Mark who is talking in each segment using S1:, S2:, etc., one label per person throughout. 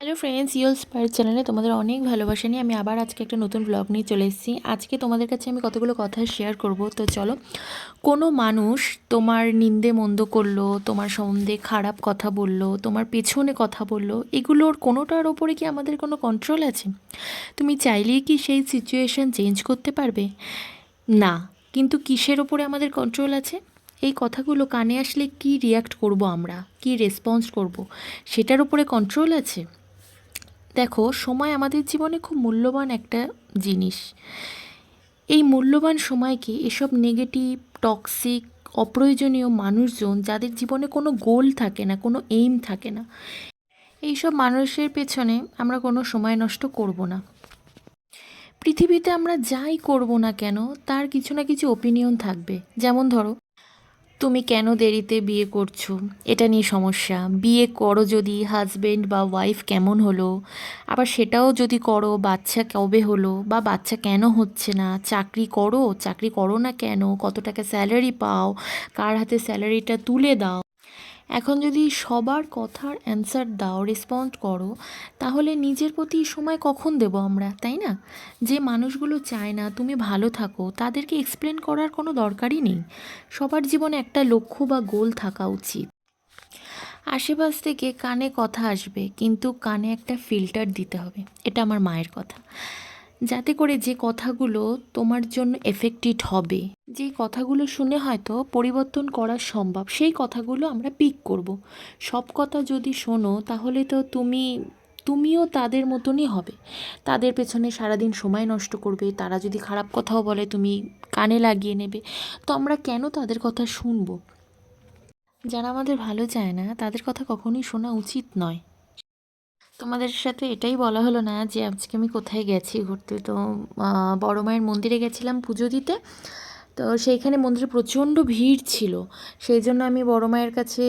S1: Hello friends ইউল spire চ্যানেলে তোমাদের অনেক ভালোবাসা নিয়ে আমি আবার আজকে একটা নতুন ব্লগ নিয়ে চলে এসেছি। আজকে তোমাদের কাছে আমি কতগুলো কথা শেয়ার করব, তো চলো। কোনো মানুষ তোমার নিন্দে মন্দ করল, তোমার সম্বন্ধে খারাপ কথা বলল, তোমার পেছনে কথা বলল, এগুলোর কোনোটার ওপরে কি আমাদের কোনো কন্ট্রোল আছে? তুমি চাইলেই কি সেই সিচুয়েশান চেঞ্জ করতে পারবে? না, কিন্তু কিসের ওপরে আমাদের কন্ট্রোল আছে? এই কথাগুলো কানে আসলে কি রিয়াক্ট করব আমরা? কি রেসপন্স করব? সেটার উপরে কন্ট্রোল আছে? দেখো, সময় আমাদের জীবনে খুব মূল্যবান একটা জিনিস। এই মূল্যবান সময়কে এসব নেগেটিভ টক্সিক অপ্রয়োজনীয় মানুষজন যাদের জীবনে কোনো গোল থাকে না, কোনো এইম থাকে না, এইসব মানুষের পেছনে আমরা কোনো সময় নষ্ট করব না। পৃথিবীতে আমরা যাই করব না কেন, তার কিছু না কিছু ওপিনিয়ন থাকবে। যেমন ধরো তুমি কেন দেরিতে বিয়ে করছ? এটা নিয়ে সমস্যা। বিয়ে করো যদি হাজব্যান্ড বা ওয়াইফ কেমন হলো? আবার সেটাও যদি করো, বাচ্চা কবে হলো? বা বাচ্চা কেন হচ্ছে না? চাকরি করো? চাকরি করো না কেন? কত টাকা স্যালারি পাও? কার হাতে স্যালারিটা তুলে দাও? এখন যদি সবার কথার অ্যান্সার দাও রেসপন্ড করো, তাহলে নিজের প্রতি সময় কখন দেব আমরা, তাই না? যে মানুষগুলো চায় না তুমি ভালো থাকো, তাদেরকে এক্সপ্লেন করার কোনো দরকারই নেই। সবার জীবনে একটা লক্ষ্য বা গোল থাকা উচিত। আশেপাশ থেকে কানে কথা আসবে, কিন্তু কানে একটা ফিল্টার দিতে হবে। এটা আমার মায়ের কথা। যাতে করে যে কথাগুলো তোমার জন্য এফেক্টেড হবে, যে কথাগুলো শুনে হয়তো পরিবর্তন করা সম্ভব, সেই কথাগুলো আমরা পিক করব। সব কথা যদি শোনো, তাহলে তো তুমি, তুমিও তাদের মতনই হবে। তাদের পেছনে সারাদিন সময় নষ্ট করবে, তারা যদি খারাপ কথাও বলে, তুমি কানে লাগিয়ে নেবে। তো আমরা কেন তাদের কথা শুনব? যারা আমাদের ভালো চায় না, তাদের কথা কখনোই শোনা উচিত নয়। তোমাদের সাথে এটাই বলা হলো না যে আজকে আমি কোথায় গেছি ঘুরতে। তো বড়ো মায়ের মন্দিরে গেছিলাম পুজো দিতে। তো সেইখানে মন্দিরে প্রচণ্ড ভিড় ছিল। সেই জন্য আমি বড় মায়ের কাছে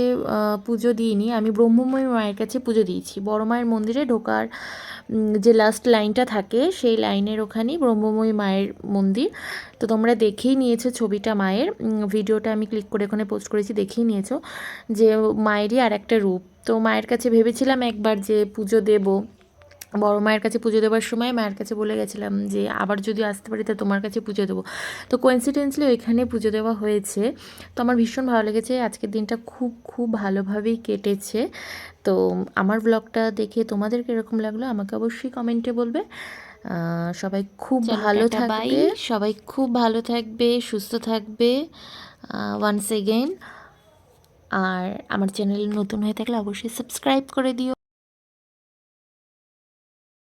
S1: পুজো দিইনি। আমি ব্রহ্মময় মায়ের কাছে পুজো দিয়েছি। বড় মায়ের মন্দিরে ঢোকার যে লাস্ট লাইনটা থাকে, সেই লাইনের ওখানেই ব্রহ্মময়ী মায়ের মন্দির। তো তোমরা দেখেই নিয়েছো ছবিটা মায়ের। ভিডিওটা আমি ক্লিক করে ওখানে পোস্ট করেছি, দেখেই নিয়েছো যে মায়েরই আর একটা রূপ। তো মায়ের কাছে ভেবেছিলাম একবার যে পুজো দেব। বড় মায়ের কাছে পুজো দেওয়ার সময় মায়ের কাছে বলে গেছিলাম যে আবার যদি আসতে পারি তা তোমার কাছে পুজো দেবো। তো কোইন্সিডেন্সলি ওইখানে পুজো দেওয়া হয়েছে। তো আমার ভীষণ ভালো লেগেছে। আজকের দিনটা খুব খুব ভালোভাবেই কেটেছে। তো আমার ব্লগটা দেখে তোমাদের কীরকম লাগল আমাকে অবশ্যই কমেন্টে বলবে। সবাই খুব ভালো থাকবে। সবাই খুব ভালো থাকবে সুস্থ থাকবে। ওয়ান্স এগেইন আর আমার চ্যানেল নতুন হয়ে থাকলে অবশ্যই সাবস্ক্রাইব করে দিও।